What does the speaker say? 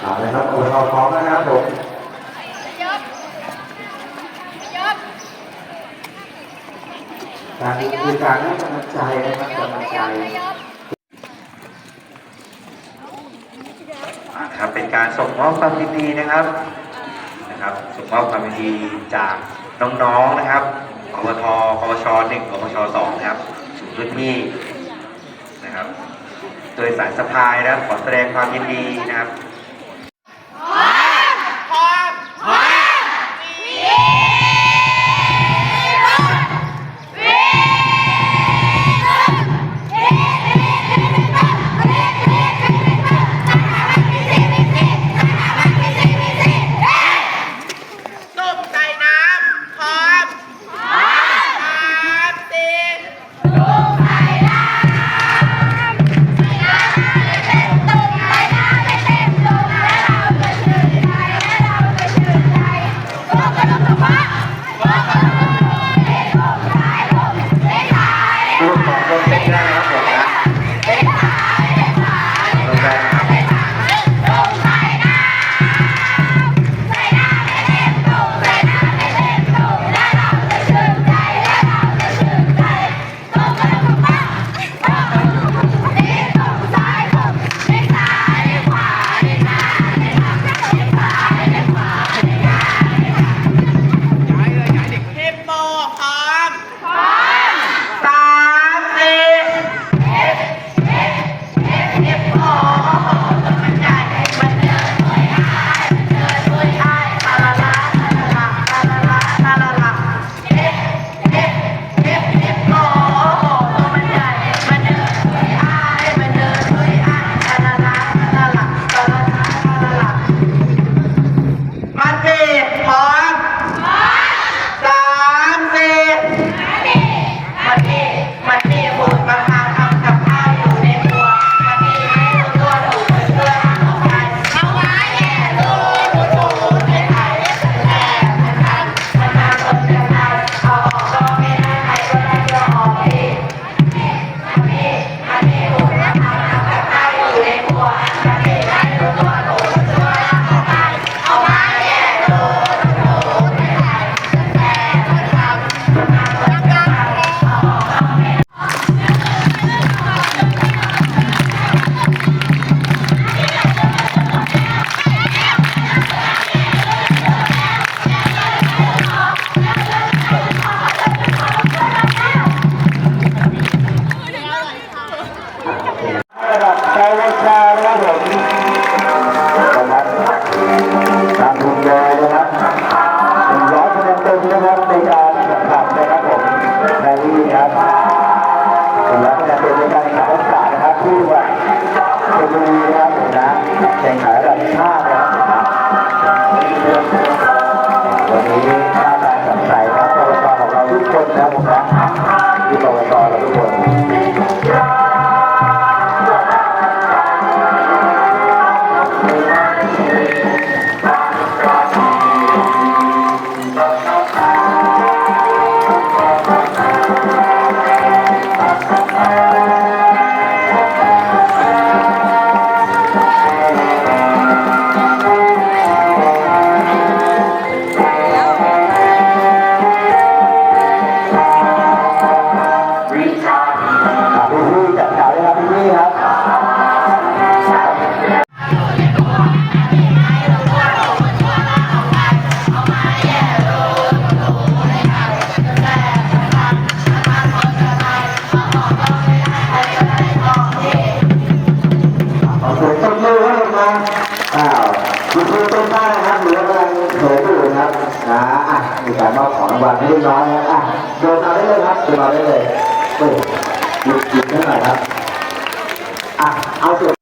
เอาเลยครับคนเอาของนะครับผมยการคือการให้กำลังใจนะครับกำลังใจครับเป็นการส่งมอบความดีนะครับนะครับส่งมอบความดีจากน้องๆนะครับกบทกบชหนึ่งกบชสองนะครับสู่รุ่นพี่นะครับ โดยสายสะพายนะครับขอแสดงความยินดีนะครับ cara, โยนมาได้เลยครับโยนมาได้เลยโอ้ยหยุดหยุดได้น่อยครับอะเอาสุด